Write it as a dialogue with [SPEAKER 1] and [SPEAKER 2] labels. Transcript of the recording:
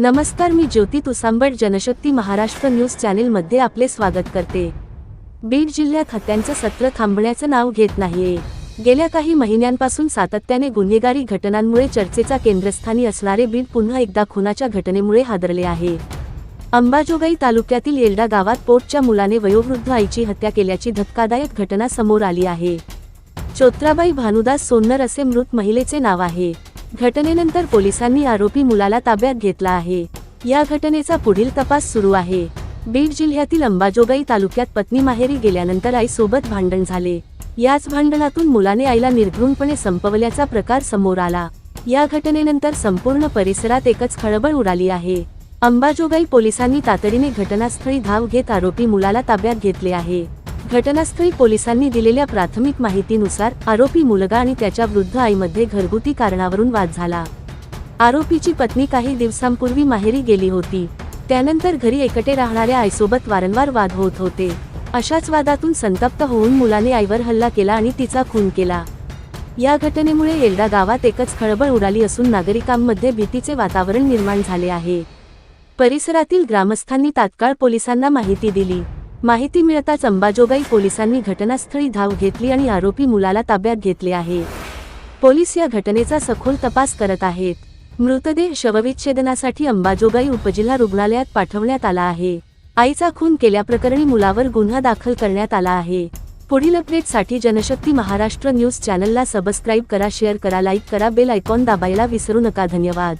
[SPEAKER 1] नमस्कार मी ज्योती तुसांबट जनशक्ती महाराष्ट्र न्यूज चॅनेलमध्ये आपले स्वागत करते. बीड जिल्ह्यात हत्यांचं सत्र थांबण्याचं नाव घेत नाहीये. गेल्या काही महिन्यांपासून सातत्याने गुन्हेगारी घटनांमुळे चर्चेचा केंद्रस्थानी असणारे बीड पुन्हा एकदा खुनाच्या घटनेमुळे हादरले आहे. अंबाजोगाई तालुक्यातील येलडा गावात पोटच्या मुलाने वयोवृद्ध आईची हत्या केल्याची धक्कादायक घटना समोर आली आहे. चोत्राबाई भानुदास सोन्नर असे मृत महिलेचे नाव आहे. घटनेनंतर पोलिसांनी आरोपी मुलाला ताब्यात घेतला आहे. या घटनेचा पुढील तपास सुरू आहे. बीड जिल्ह्यातील अंबाजोगाई तालुक्यात पत्नी माहेरी गेल्यानंतर आईसोबत भांडण झाले. याच भांडणातून मुलाने आईला निर्घृणपणे संपवल्याचा प्रकार समोर आला. या घटनेनंतर संपूर्ण परिसरात एकच खळबळ उडाली आहे. अंबाजोगाई पोलिसांनी तातडीने घटनास्थळी धाव घेत आरोपी मुलाला ताब्यात घेतले आहे. घटनास्थळी पोलिसांनी दिलेल्या प्राथमिक माहितीनुसार आरोपी मुलगा आणि त्याच्या वृद्ध आईमध्ये घरगुती कारणावरून वाद झाला. आरोपीची पत्नी काही दिवसांपूर्वी माहेरी गेली होती. त्यानंतर घरी एकटे राहणाऱ्या आईसोबत वारंवार वाद होत होते. अशाच वादातून संतप्त होऊन मुलाने आईवर हल्ला केला आणि तिचा खून केला. या घटनेमुळे येलडा गावात एकच खळबळ उडाली असून नागरिकांमध्ये भीतीचे वातावरण निर्माण झाले आहे. परिसरातील ग्रामस्थांनी तात्काळ पोलिसांना माहिती दिली. माहिती मिळताच अंबाजोगाई पोलिसांनी घटनास्थळी धाव घेतली आणि आरोपी मुलाला ताब्यात घेतले आहे. पोलीस या घटनेचा सखोल तपास करत आहेत. मृतदेह शवविच्छेदनासाठी अंबाजोगाई उपजिल्हा रुग्णालयात पाठवण्यात आला आहे. आईचा खून केल्याप्रकरणी मुलावर गुन्हा दाखल करण्यात आला आहे. पुढील अपडेटसाठी जनशक्ती महाराष्ट्र न्यूज चॅनलला सबस्क्राईब करा शेअर करा लाईक करा बेल आयकॉन दाबायला विसरू नका. धन्यवाद.